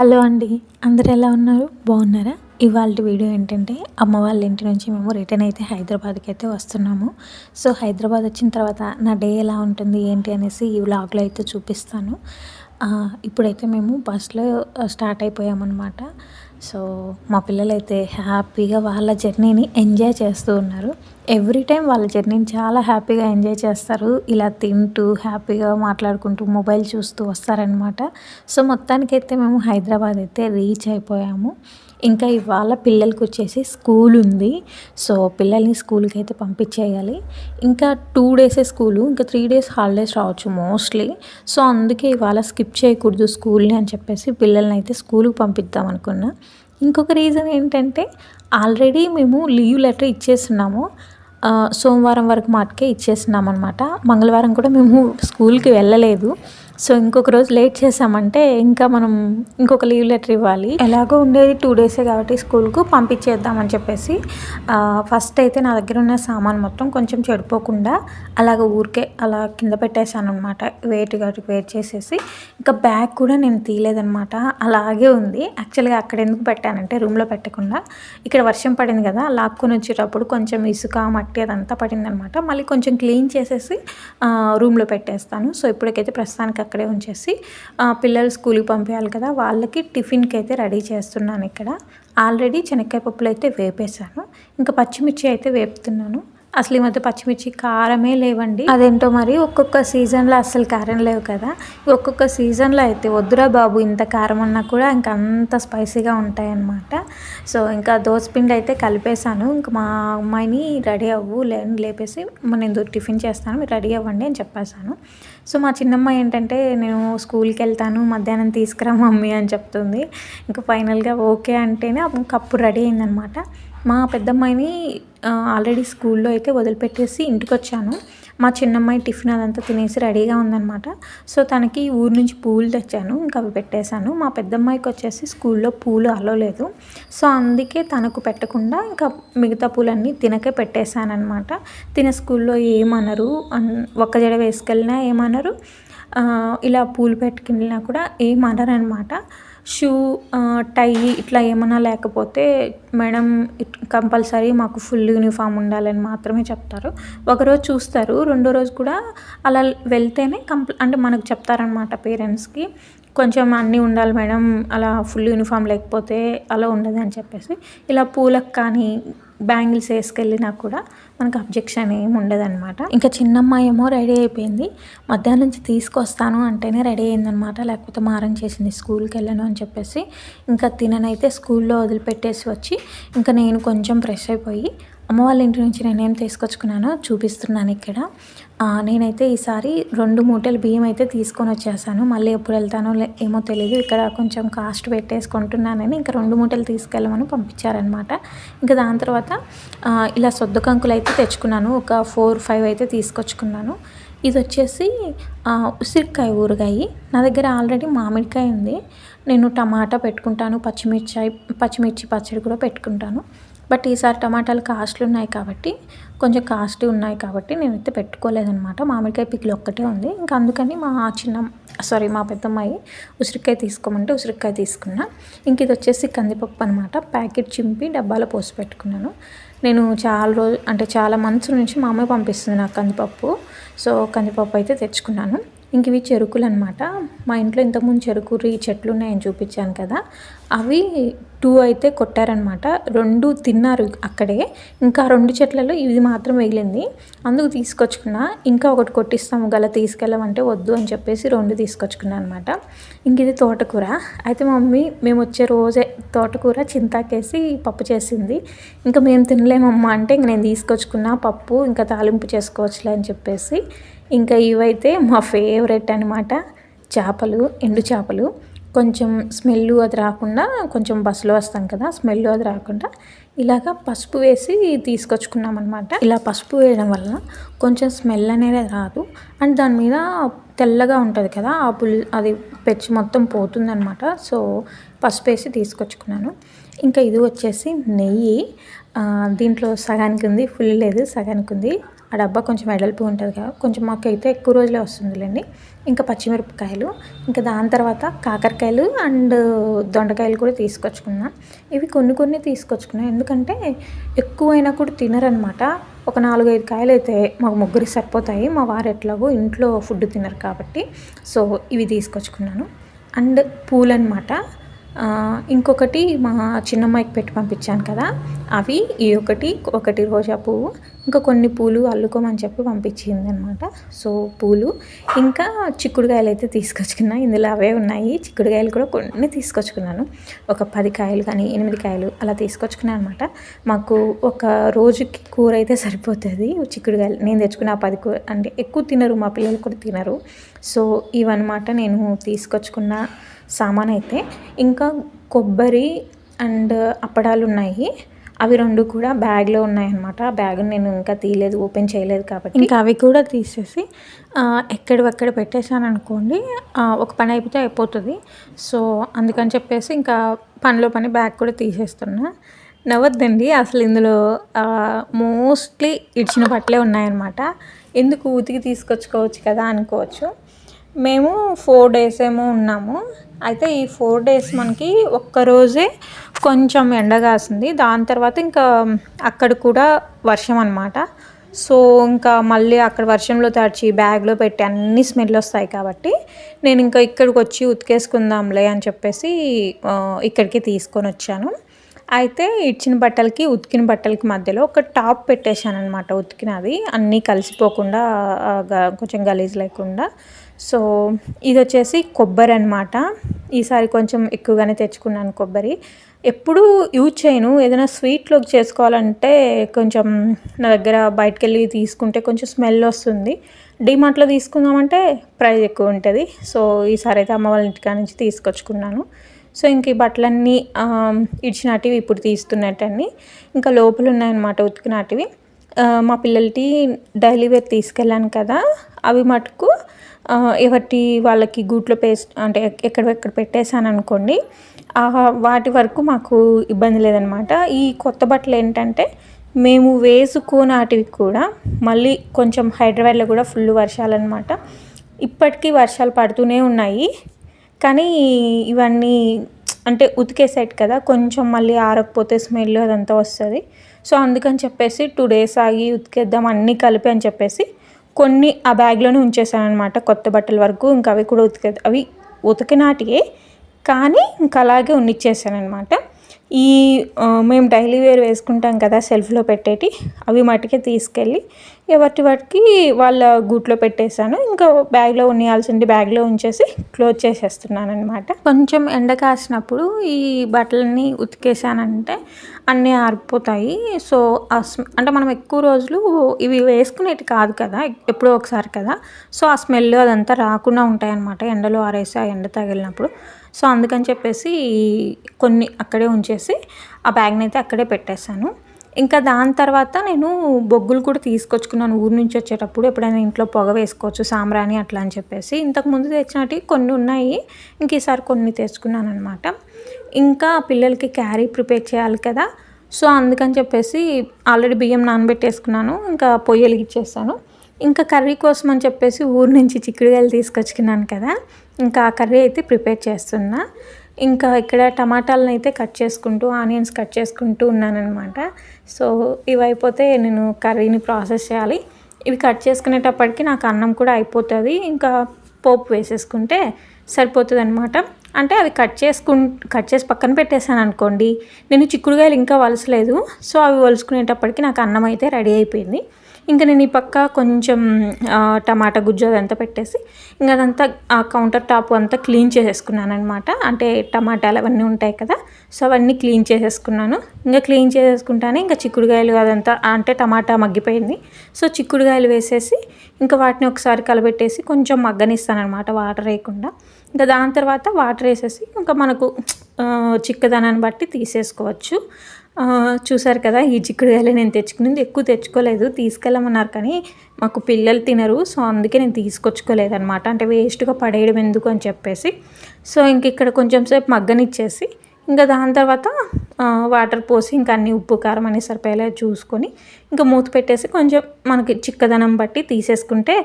Hello అండి అందరు ఎలా ఉన్నారు? బాగున్నారా? ఇవాళ వీడియో ఏంటంటే అమ్మ వాళ్ళ ఇంటి నుంచి మేము రిటర్న్ అయితే హైదరాబాద్కి అయితే వస్తున్నాము. సో హైదరాబాద్ వచ్చిన తర్వాత నా డే ఎలా ఉంటుంది ఏంటి అనేసి ఈ వ్లాగ్లో అయితే చూపిస్తాను. ఇప్పుడైతే మేము బస్లో స్టార్ట్ అయిపోయామన్నమాట. సో మా పిల్లలైతే హ్యాపీగా వాళ్ళ జర్నీని ఎంజాయ్ చేస్తూ ఉన్నారు. ఎవ్రీ టైం వాళ్ళ జర్నీని చాలా హ్యాపీగా ఎంజాయ్ చేస్తారు. ఇలా తింటూ హ్యాపీగా మాట్లాడుకుంటూ మొబైల్ చూస్తూ వస్తారనమాట సో మొత్తానికైతే మేము హైదరాబాద్ అయితే రీచ్ అయిపోయాము. ఇంకా ఇవాళ పిల్లలకి వచ్చేసి స్కూల్ ఉంది. సో పిల్లల్ని స్కూల్కి అయితే పంపించేయాలి. ఇంకా టూ డేసే స్కూలు ఇంకా త్రీ డేస్ హాలిడేస్ రావచ్చు మోస్ట్లీ సో అందుకే ఇవాళ స్కిప్ చేయకూడదు స్కూల్ని అని చెప్పేసి పిల్లల్ని అయితే స్కూల్కి పంపిద్దాం అనుకున్నా. ఇంకొక రీజన్ ఏంటంటే ఆల్రెడీ మేము లీవ్ లెటర్ ఇచ్చేస్తున్నాము. సోమవారం వరకు మాటకే ఇచ్చేసినాం అనమాట మంగళవారం కూడా మేము స్కూల్కి వెళ్ళలేదు. సో ఇంకొక రోజు లేట్ చేసామంటే ఇంకా మనం ఇంకొక లీవ్ లెటర్ ఇవ్వాలి. ఎలాగో ఉండేది టూ డేసే కాబట్టి స్కూల్కు పంపించేద్దామని చెప్పేసి ఫస్ట్ అయితే నా దగ్గర ఉన్న సామాన్ మొత్తం కొంచెం చెడిపోకుండా అలాగ ఊరికే అలా కింద పెట్టేశాను అనమాట వెయిట్ కాబట్టి వెయిట్ చేసేసి ఇంకా బ్యాగ్ కూడా నేను తీయలేదనమాట అలాగే ఉంది. యాక్చువల్గా అక్కడ ఎందుకు పెట్టానంటే రూమ్లో పెట్టకుండా ఇక్కడ వర్షం పడింది కదా లాక్కొని వచ్చేటప్పుడు కొంచెం ఇసుక మట్టి అదంతా పడిందనమాట మళ్ళీ కొంచెం క్లీన్ చేసేసి రూమ్లో పెట్టేస్తాను. సో ఇప్పటికైతే ప్రస్తుతానికి అక్కడే ఉంచేసి పిల్లలు స్కూల్కి పంపించాలి కదా వాళ్ళకి టిఫిన్కి అయితే రెడీ చేస్తున్నాను ఇక్కడ. ఆల్రెడీ శనక్కాయ పప్పులు అయితే వేపేశాను. ఇంకా పచ్చిమిర్చి అయితే వేపుతున్నాను. అసలు ఈ మధ్య పచ్చిమిర్చి కారమే లేవండి. అదేంటో మరి ఒక్కొక్క సీజన్లో అసలు కారం లేవు కదా. ఒక్కొక్క సీజన్లో అయితే వద్దురా బాబు ఇంత కారం అన్నా కూడా ఇంకా అంత స్పైసీగా ఉంటాయన్నమాట. సో ఇంకా దోసపిండి అయితే కలిపేశాను. ఇంకా మా అమ్మాయిని రెడీ అవ్వు లే లేపేసి నేను టిఫిన్ చేస్తాను. మీరు రెడీ అవ్వండి అని చెప్పేశాను. సో మా చిన్నమ్మాయి ఏంటంటే నేను స్కూల్కి వెళ్తాను మధ్యాహ్నం తీసుకురా మమ్మీ అని చెప్తుంది. ఇంకా ఫైనల్గా ఓకే అంటేనే అప్పుడు కప్పు రెడీ అయిందనమాట మా పెద్దమ్మాయిని ఆల్రెడీ స్కూల్లో అయితే వదిలిపెట్టేసి ఇంటికి వచ్చాను మా చిన్నమ్మాయి టిఫిన్ అదంతా తినేసి రెడీగా ఉందనమాట సో తనకి ఊరు నుంచి పూలు తెచ్చాను. ఇంకా అవి పెట్టేశాను. మా పెద్దమ్మాయికి వచ్చేసి స్కూల్లో పూలు అలవలేదు. సో అందుకే తనకు పెట్టకుండా ఇంకా మిగతా పూలన్నీ తినకే పెట్టేశానమాట తిన స్కూల్లో ఏమనరు. ఒక్క జడ వేసుకెళ్ళినా ఏమనరు. ఇలా పూలు పెట్టుకెళ్ళినా కూడా ఏమనరు అనమాట షూ టై ఇట్లా ఏమన్నా లేకపోతే మేడం ఇట్ కంపల్సరీ మాకు ఫుల్ యూనిఫామ్ ఉండాలని మాత్రమే చెప్తారు. ఒకరోజు చూస్తారు రెండో రోజు కూడా అలా వెళ్తేనే కంప అంటే మనకు చెప్తారనమాట పేరెంట్స్కి కొంచెం అన్నీ ఉండాలి మేడం అలా ఫుల్ యూనిఫామ్ లేకపోతే అలా ఉండదు అని చెప్పేసి. ఇలా పూలకు కానీ బ్యాంగిల్స్ వేసుకెళ్ళినా కూడా మనకు అబ్జెక్షన్ ఏమి ఉండదన్నమాట. ఇంకా చిన్నమ్మాయి ఏమో రెడీ అయిపోయింది. మధ్యాహ్నం నుంచి తీసుకొస్తాను అంటేనే రెడీ అయిందనమాట లేకపోతే మారం చేసింది స్కూల్కి వెళ్ళను అని చెప్పేసి ఇంకా తిననైతే స్కూల్లో వదిలిపెట్టేసి వచ్చి ఇంకా నేను కొంచెం ఫ్రెష్ అయిపోయి అమ్మ వాళ్ళ ఇంటి నుంచి నేనేం తీసుకొచ్చుకున్నానో చూపిస్తున్నాను ఇక్కడ. నేనైతే ఈసారి రెండు మూటలు బియ్యం అయితే తీసుకొని వచ్చేసాను. మళ్ళీ ఎప్పుడు వెళ్తానో ఏమో తెలియదు ఇక్కడ కొంచెం కాస్ట్ పెట్టేసి కొంటున్నానని ఇంకా రెండు మూటలు తీసుకెళ్ళమని పంపించారనమాట. ఇంకా దాని తర్వాత ఇలా సొద్దు కంకులు అయితే తెచ్చుకున్నాను. ఒక ఫోర్ ఫైవ్ అయితే తీసుకొచ్చుకున్నాను. ఇది వచ్చేసి ఉసిరికాయ ఊరగాయ. నా దగ్గర ఆల్రెడీ మామిడికాయ ఉంది. నేను టమాటా పెట్టుకుంటాను పచ్చిమిర్చి పచ్చిమిర్చి పచ్చడి కూడా పెట్టుకుంటాను. బట్ ఈసారి టమాటాలు కాస్ట్లు ఉన్నాయి కాబట్టి కొంచెం కాస్ట్ ఉన్నాయి కాబట్టి నేనైతే పెట్టుకోలేదనమాట మామిడికాయ పికిల్ ఒక్కటే ఉంది. ఇంకా అందుకని మా చిన్న సారీ మా పెద్దమ్మాయి ఉసిరికాయ తీసుకోమంటే ఉసిరికాయ తీసుకున్నా. ఇంక ఇది వచ్చేసి కందిపప్పు అనమాట ప్యాకెట్ చింపి డబ్బాలో పోసి పెట్టుకున్నాను. నేను చాలా రోజు అంటే చాలా మంత్స్ నుంచి మా అమ్మాయి పంపిస్తుంది నాకు కందిపప్పు. సో కందిపప్పు అయితే తెచ్చుకున్నాను. ఇంక ఇవి చెరుకులు అనమాట మా ఇంట్లో ఇంతకుముందు చెరుకు ఈ చెట్లు ఉన్నాయని చూపించాను కదా. అవి టూ అయితే కొట్టారనమాట రెండు తిన్నారు అక్కడే. ఇంకా రెండు చెట్లలో ఇది మాత్రం మిగిలింది అందుకు తీసుకొచ్చుకున్నా. ఇంకా ఒకటి కొట్టిస్తాము గల తీసుకెళ్ళమంటే వద్దు అని చెప్పేసి రెండు తీసుకొచ్చుకున్నాను అనమాట ఇంక ఇది తోటకూర. అయితే మమ్మీ మేము వచ్చే రోజే తోటకూర చింతాకేసి పప్పు చేసింది. ఇంకా మేము తినలేమమ్మా అంటే ఇంక నేను తీసుకొచ్చుకున్న పప్పు ఇంకా తాలింపు చేసుకోవచ్చులే అని చెప్పేసి ఇంకా ఇవైతే మా ఫేవరెట్ అనమాట చేపలు ఎండు చేపలు. కొంచెం స్మెల్ అది రాకుండా కొంచెం బస్సులో వస్తాం కదా స్మెల్ అది రాకుండా ఇలాగ పసుపు వేసి తీసుకొచ్చుకున్నాం అనమాట ఇలా పసుపు వేయడం వల్ల కొంచెం స్మెల్ అనేది రాదు. అండ్ దాని మీద తెల్లగా ఉంటుంది కదా ఆ పుల్ అది పెచ్చి మొత్తం పోతుందన్నమాట. సో పసుపు వేసి తీసుకొచ్చుకున్నాను. ఇంకా ఇది వచ్చేసి నెయ్యి. దీంట్లో సగానికి ఉంది ఫుల్ లేదు సగానికి ఉంది ఆ డబ్బా కొంచెం వెడల్పు ఉంటుంది కదా కొంచెం మాకు అయితే ఎక్కువ రోజులే వస్తుందిలేండి. ఇంకా పచ్చిమిరపకాయలు ఇంకా దాని తర్వాత కాకరకాయలు అండ్ దొండకాయలు కూడా తీసుకొచ్చుకున్నా. ఇవి కొన్ని కొన్ని తీసుకొచ్చుకున్నాం. ఎందుకంటే ఎక్కువైనా కూడా తినరనమాట. ఒక నాలుగైదు కాయలు అయితే మాకు ముగ్గురికి సరిపోతాయి. మా వారు ఎట్లాగో ఇంట్లో ఫుడ్ తినరు కాబట్టి సో ఇవి తీసుకొచ్చుకున్నాను. అండ్ పూలు అనమాట ఇంకొకటి మా చిన్నమ్మాయికి పెట్టి పంపించాను కదా అవి ఈ ఒకటి ఒకటి రోజా పువ్వు ఇంకా కొన్ని పూలు అల్లుకోమని చెప్పి పంపించింది అనమాట సో పూలు. ఇంకా చిక్కుడుకాయలు అయితే తీసుకొచ్చుకున్నా. ఇందులో అవే ఉన్నాయి. చిక్కుడుకాయలు కూడా కొన్ని తీసుకొచ్చుకున్నాను. ఒక పది కాయలు కానీ ఎనిమిది కాయలు అలా తీసుకొచ్చుకున్నాను అనమాట. మాకు ఒక రోజుకి కూర అయితే సరిపోతుంది. చిక్కుడుకాయలు నేను తెచ్చుకున్న ఆ పది కూర అంటే ఎక్కువ తినరు మా పిల్లలు కూడా తినరు. సో ఇవన్నమాట నేను తీసుకొచ్చుకున్న సామాన్ అయితే ఇంకా కొబ్బరి అండ్ అప్పడాలు ఉన్నాయి. అవి రెండు కూడా బ్యాగ్లో ఉన్నాయన్నమాట. బ్యాగ్ నేను ఇంకా తీయలేదు ఓపెన్ చేయలేదు కాబట్టి. ఇంకా అవి కూడా తీసేసి ఎక్కడెక్కడ పెట్టేశాను అనుకోండి ఒక పని అయిపోతే అయిపోతుంది. సో అందుకని చెప్పేసి ఇంకా పనిలో పని బ్యాగ్ కూడా తీసేస్తున్నా. నవ్వద్దండి అసలు ఇందులో మోస్ట్లీ ఇచ్చిన బట్టలే ఉన్నాయన్నమాట. ఎందుకు ఉతికి తీసుకొచ్చుకోవచ్చు కదా అనుకోవచ్చు. మేము ఫోర్ డేస్ ఏమో ఉన్నాము. అయితే ఈ ఫోర్ డేస్ మనకి ఒక్కరోజే కొంచెం ఎండ కాసింది. దాని తర్వాత ఇంకా అక్కడ కూడా వర్షం అనమాట సో ఇంకా మళ్ళీ అక్కడ వర్షంలో తడిచి బ్యాగ్లో పెట్టి అన్ని స్మెల్ వస్తాయి కాబట్టి నేను ఇంకా ఇక్కడికి వచ్చి ఉతికేసుకుందాంలే అని చెప్పేసి ఇక్కడికి తీసుకొని వచ్చాను. అయితే ఇచ్చిన బట్టలకి ఉతికిన బట్టలకి మధ్యలో ఒక టాప్ పెట్టేశాను అనమాట ఉతికినది. అన్నీ కలిసిపోకుండా కొంచెం గలీజ్ లేకుండా. సో ఇది వచ్చేసి కొబ్బరి అనమాట ఈసారి కొంచెం ఎక్కువగానే తెచ్చుకున్నాను కొబ్బరి. ఎప్పుడూ యూజ్ చేయను. ఏదైనా స్వీట్లోకి చేసుకోవాలంటే కొంచెం నా దగ్గర బయటకు వెళ్ళి తీసుకుంటే కొంచెం స్మెల్ వస్తుంది. డిమార్ట్లో తీసుకుందామంటే ప్రైస్ ఎక్కువ ఉంటుంది. సో ఈసారి అయితే అమ్మ వాళ్ళ ఇంటికా నుంచి తీసుకొచ్చుకున్నాను. సో ఇంక ఈ బట్టలన్నీ ఇడిచినాటివి ఇప్పుడు తీస్తున్నట్టన్ని. ఇంకా లోపల ఉన్నాయన్నమాట ఉతికినాటివి మా పిల్లలకి డైలీ వేర్ తీసుకెళ్ళాను కదా. అవి మటుకు ఎవరి వాళ్ళకి గూట్లో పేస్ట్ అంటే ఎక్కడెక్కడ ఎక్కడ పెట్టేశాను అనుకోండి వాటి వరకు మాకు ఇబ్బంది లేదనమాట. ఈ కొత్త బట్టలు ఏంటంటే మేము వేసుకోనాటివి కూడా మళ్ళీ కొంచెం హైదరాబాద్లో కూడా ఫుల్ వర్షాలు అనమాట ఇప్పటికీ వర్షాలు పడుతూనే ఉన్నాయి. కానీ ఇవన్నీ అంటే ఉతికేసాయి కదా కొంచెం మళ్ళీ ఆరకపోతే స్మెల్ అదంతా వస్తుంది. సో అందుకని చెప్పేసి టూ డేస్ ఆగి ఉతికేద్దాం అన్నీ కలిపి అని చెప్పేసి కొన్ని ఆ బ్యాగ్లోనే ఉంచేసాను అనమాట కొత్త బట్టల వరకు. ఇంకా అవి కూడా ఉతికే అవి ఉతికినాటియే కానీ ఇంకా అలాగే ఉన్నిచ్చేసాను అనమాట ఈ మేము డైలీ వేర్ వేసుకుంటాం కదా సెల్ఫ్లో పెట్టేటి అవి మటుకే తీసుకెళ్ళి ఎవరి వాటికి వాళ్ళ గూట్లో పెట్టేశాను. ఇంకా బ్యాగ్లో ఉండాల్సింది బ్యాగ్లో ఉంచేసి క్లోజ్ చేసేస్తున్నాను అనమాట కొంచెం ఎండ కాసినప్పుడు ఈ బట్టలన్నీ ఉతికేసానంటే అన్నీ ఆరిపోతాయి. సో అంటే మనం ఎక్కువ రోజులు ఇవి వేసుకునేటి కాదు కదా ఎప్పుడో ఒకసారి కదా. సో ఆ స్మెల్ అదంతా రాకుండా ఉంటాయి అనమాట ఎండలో ఆరేసి ఆ ఎండ తగిలినప్పుడు. సో అందుకని చెప్పేసి కొన్ని అక్కడే ఉంచేసి ఆ బ్యాగ్ని అయితే అక్కడే పెట్టేశాను. ఇంకా దాని తర్వాత నేను బొగ్గులు కూడా తీసుకొచ్చుకున్నాను. ఊరు నుంచి వచ్చేటప్పుడు ఎప్పుడైనా ఇంట్లో పొగ వేసుకోవచ్చు సాంబ్రాణి అట్లా అని చెప్పేసి. ఇంతకుముందు తెచ్చినట్టు కొన్ని ఉన్నాయి. ఇంక ఈసారి కొన్ని తెచ్చుకున్నాను అనమాట ఇంకా పిల్లలకి క్యారీ ప్రిపేర్ చేయాలి కదా. సో అందుకని చెప్పేసి ఆల్రెడీ బియ్యం నానబెట్టేసుకున్నాను. ఇంకా పొయ్యలు ఇచ్చేసాను ఇంకా కర్రీ కోసం అని చెప్పేసి ఊరు నుంచి చిక్కుడుకాయలు తీసుకొచ్చుకున్నాను కదా. ఇంకా ఆ కర్రీ అయితే ప్రిపేర్ చేస్తున్నా. ఇంకా ఇక్కడ టమాటాలను అయితే కట్ చేసుకుంటూ ఆనియన్స్ కట్ చేసుకుంటూ ఉన్నానమాట సో ఇవి అయిపోతే నేను కర్రీని ప్రాసెస్ చేయాలి. ఇవి కట్ చేసుకునేటప్పటికి నాకు అన్నం కూడా అయిపోతుంది. ఇంకా పోపు వేసేసుకుంటే సరిపోతుంది అనమాట అంటే అవి కట్ చేసుకు కట్ చేసి పక్కన పెట్టేశాను అనుకోండి నేను చిక్కుడుగాయలు ఇంకా వలసలేదు. సో అవి వలుసుకునేటప్పటికి నాకు అన్నం అయితే రెడీ అయిపోయింది. ఇంకా నేను ఈ పక్క కొంచెం టమాటా గుజ్జు అదంతా పెట్టేసి ఇంకా అదంతా ఆ కౌంటర్ టాప్ అంతా క్లీన్ చేసేసుకున్నాను అనమాట అంటే టమాటాలు అవన్నీ ఉంటాయి కదా సో అవన్నీ క్లీన్ చేసేసుకున్నాను. ఇంకా క్లీన్ చేసేసుకుంటానే ఇంకా చిక్కుడుకాయలు అదంతా అంటే టమాటా మగ్గిపోయింది. సో చిక్కుడుకాయలు వేసేసి ఇంకా వాటిని ఒకసారి కలబెట్టేసి కొంచెం మగ్గనిస్తాను అనమాట వాటర్ వేయకుండా. ఇంకా దాని తర్వాత వాటర్ వేసేసి ఇంకా మనకు చిక్కదనాన్ని బట్టి తీసేసుకోవచ్చు. చూసారు కదా ఈ చిక్కుడుగాయలు నేను తెచ్చుకునేది. ఎక్కువ తెచ్చుకోలేదు తీసుకెళ్ళమన్నారు కానీ మాకు పిల్లలు తినరు సో అందుకే నేను తీసుకొచ్చుకోలేదు అనమాట అంటే వేస్ట్గా పడేయడం ఎందుకు అని చెప్పేసి. సో ఇంక ఇక్కడ కొంచెం సేపు మగ్గనిచ్చేసి ఇంకా దాని తర్వాత వాటర్ పోసి ఇంకా అన్ని ఉప్పు కారం అన్ని సరిపోయేలా చూసుకొని ఇంకా మూత పెట్టేసి కొంచెం మనకి చిక్కదనం బట్టి తీసేసుకుంటే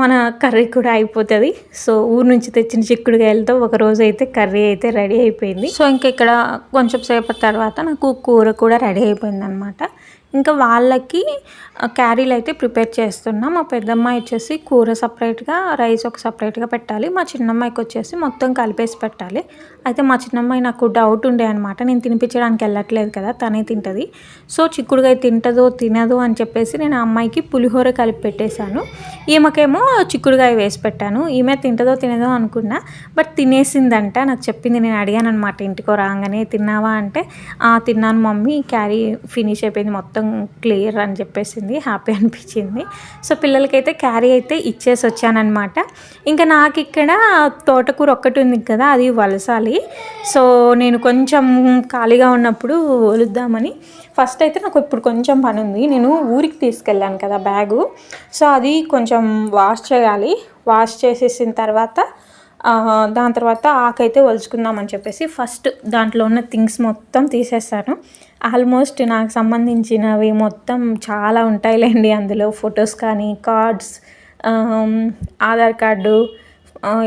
మన కర్రీ కూడా అయిపోతుంది. సో ఊరు నుంచి తెచ్చిన చిక్కుడుకాయలతో ఒక రోజు అయితే కర్రీ అయితే రెడీ అయిపోయింది. సో ఇంకా ఇక్కడ కొంచెం సేపటి తర్వాత నాకు కూర కూడా రెడీ అయిపోయింది అనమాట ఇంకా వాళ్ళకి క్యారీలు అయితే ప్రిపేర్ చేస్తున్నా. మా పెద్దమ్మాయి వచ్చేసి కూర సపరేట్గా రైస్ ఒక సపరేట్గా పెట్టాలి. మా చిన్నమ్మాయికి వచ్చేసి మొత్తం కలిపేసి పెట్టాలి. అయితే మా చిన్నమ్మాయి నాకు డౌట్ ఉండే అనమాట నేను తినిపించడానికి వెళ్ళట్లేదు కదా తనే తింటుంది. సో చిక్కుడుగా తింటదో తినదో అని చెప్పేసి నేను ఆ అమ్మాయికి పులిహోర కలిపి పెట్టేశాను. ఈమెకేమో చిక్కుడుగాయ వేసి పెట్టాను. ఈమె తింటదో తినదో అనుకున్నా బట్ తినేసిందంట. నాకు చెప్పింది నేను అడిగాను అనమాట ఇంటికో రాగానే తిన్నావా? అంటే తిన్నాను మమ్మీ. క్యారీ ఫినిష్ అయిపోయింది మొత్తం మొత్తం క్లియర్ అని చెప్పేసింది హ్యాపీ అనిపించింది. సో పిల్లలకైతే క్యారీ అయితే ఇచ్చేసి వచ్చానమాట ఇంకా నాకు ఇక్కడ తోటకూర ఒక్కటి ఉంది కదా అది వలసాలి. సో నేను కొంచెం ఖాళీగా ఉన్నప్పుడు వలుద్దామని ఫస్ట్ అయితే నాకు ఇప్పుడు కొంచెం పని ఉంది. నేను ఊరికి తీసుకెళ్ళాను కదా బ్యాగు. సో అది కొంచెం వాష్ చేయాలి. వాష్ చేసేసిన తర్వాత దాని తర్వాత ఆకైతే వలుచుకుందామని చెప్పేసి ఫస్ట్ దాంట్లో ఉన్న థింగ్స్ మొత్తం తీసేస్తాను ఆల్మోస్ట్ నాకు సంబంధించినవి మొత్తం చాలా ఉంటాయిలేండి అందులో. ఫొటోస్ కానీ కార్డ్స్ ఆధార్ కార్డు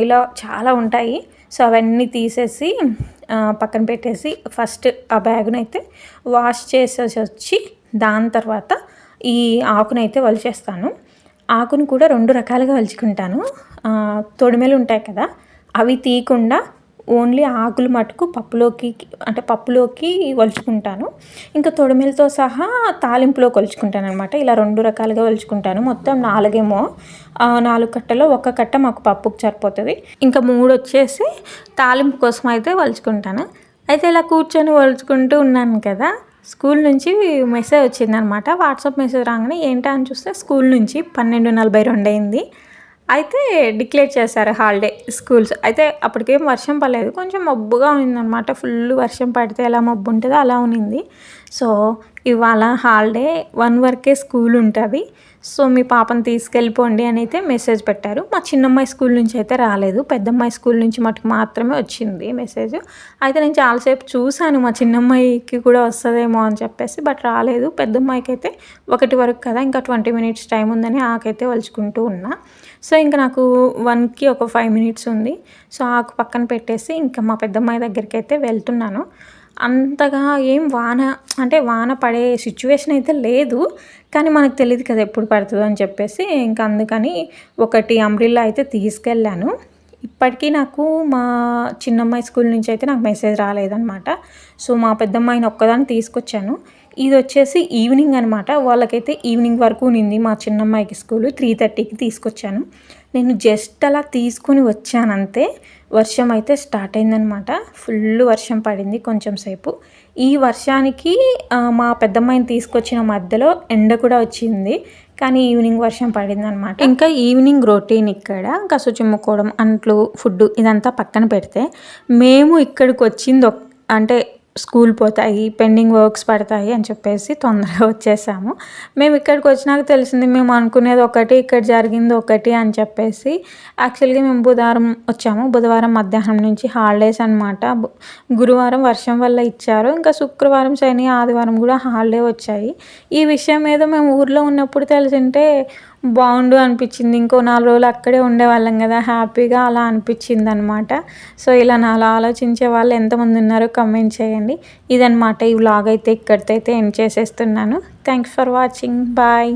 ఇలా చాలా ఉంటాయి. సో అవన్నీ తీసేసి పక్కన పెట్టేసి ఫస్ట్ ఆ బ్యాగ్నైతే వాష్ చేసేసి వచ్చి దాని తర్వాత ఈ ఆకునైతే వలిచేస్తాను. ఆకును కూడా రెండు రకాలుగా వలుచుకుంటాను. తొడిమెలు ఉంటాయి కదా అవి తీయకుండా ఓన్లీ ఆకులు మటుకు పప్పులోకి అంటే పప్పులోకి వలుచుకుంటాను. ఇంకా తొడిమిలతో సహా తాలింపులో కొలుచుకుంటాను అనమాట ఇలా రెండు రకాలుగా వలుచుకుంటాను. మొత్తం నాలుగేమో నాలుగు కట్టలో ఒక కట్ట మాకు పప్పుకు సరిపోతుంది. ఇంకా మూడు వచ్చేసి తాలింపు కోసం అయితే వలుచుకుంటాను. అయితే ఇలా కూర్చొని వలుచుకుంటూ ఉన్నాను కదా స్కూల్ నుంచి మెసేజ్ వచ్చిందనమాట వాట్సాప్ మెసేజ్ రాగానే ఏంటా? అని చూస్తే స్కూల్ నుంచి పన్నెండు నలభై రెండు అయింది. అయితే డిక్లేర్ చేశారు హాలిడే స్కూల్స్. అయితే అప్పటికేం వర్షం పడలేదు. కొంచెం మబ్బుగా ఉన్నదనమాట ఫుల్ వర్షం పడితే ఎలా మబ్బు ఉంటుందో అలా ఉన్నింది సో ఇవాళ హాలిడే వన్ వరకే స్కూల్ ఉంటుంది. సో మీ పాపను తీసుకెళ్ళిపోండి అని అయితే మెసేజ్ పెట్టారు. మా చిన్నమ్మాయి స్కూల్ నుంచి అయితే రాలేదు. పెద్దమ్మాయి స్కూల్ నుంచి మటుకు మాత్రమే వచ్చింది మెసేజ్. అయితే నేను చాలాసేపు చూశాను మా చిన్నమ్మాయికి కూడా వస్తుందేమో అని చెప్పేసి బట్ రాలేదు. పెద్దమ్మాయికి అయితే ఒకటి వరకు కదా ఇంకా ట్వంటీ మినిట్స్ టైం ఉందని ఆకైతే వలుచుకుంటూ ఉన్నా. సో ఇంకా నాకు వన్కి ఒక ఫైవ్ మినిట్స్ ఉంది. సో ఆకు పక్కన పెట్టేసి ఇంకా మా పెద్దమ్మాయి దగ్గరికి అయితే వెళ్తున్నాను. అంతగా ఏం వాన అంటే వాన పడే సిచ్యువేషన్ అయితే లేదు. కానీ మనకు తెలియదు కదా ఎప్పుడు పడుతుందో అని చెప్పేసి. ఇంకా అందుకని ఒకటి అంబ్రిల్లా అయితే తీసుకెళ్ళాను. ఇప్పటికీ నాకు మా చిన్నమ్మాయి స్కూల్ నుంచి అయితే నాకు మెసేజ్ రాలేదనమాట సో మా పెద్దమ్మాయిని ఒక్కదాన్ని తీసుకొచ్చాను. ఇది వచ్చేసి ఈవినింగ్ అనమాట వాళ్ళకైతే ఈవినింగ్ వరకు ఉన్నింది మా చిన్నమ్మాయికి స్కూల్. త్రీ థర్టీకి తీసుకొచ్చాను. నేను జస్ట్ అలా తీసుకొని వచ్చానంతే వర్షం అయితే స్టార్ట్ అయిందనమాట. ఫుల్ వర్షం పడింది కొంచెం సేపు. ఈ వర్షానికి మా పెద్దమ్మాయిని తీసుకొచ్చిన మధ్యలో ఎండ కూడా వచ్చింది. కానీ ఈవినింగ్ వర్షం పడింది అనమాట ఇంకా ఈవినింగ్ రొటీన్ ఇక్కడ కసు చిమ్ముకోవడం అంట్లు ఫుడ్ ఇదంతా పక్కన పెడితే మేము ఇక్కడికి వచ్చింది అంటే స్కూల్ పోతాయి పెండింగ్ వర్క్స్ పడతాయి అని చెప్పేసి తొందరగా వచ్చేసాము. మేము ఇక్కడికి వచ్చినాక తెలిసింది మేము అనుకునేది ఒకటి ఇక్కడ జరిగింది ఒకటి అని చెప్పేసి యాక్చువల్గా మేము బుధవారం వచ్చాము. బుధవారం మధ్యాహ్నం నుంచి హాలిడేస్ అనమాట గురువారం వర్షం వల్ల ఇచ్చారు. ఇంకా శుక్రవారం శని ఆదివారం కూడా హాలిడే వచ్చాయి. ఈ విషయం మీద మేము ఊర్లో ఉన్నప్పుడు తెలిసింటే బాగుండు అనిపించింది. ఇంకో నాలుగు రోజులు అక్కడే ఉండేవాళ్ళం కదా. హ్యాపీగా అలా అనిపించింది అనమాట సో ఇలా అలా ఆలోచించే వాళ్ళు ఎంతమంది ఉన్నారో కమెంట్ చేయండి. ఇదనమాట ఈ వ్లాగ్ అయితే ఇక్కడితో అయితే ఎండ్ చేసేస్తున్నాను. Thanks for watching bye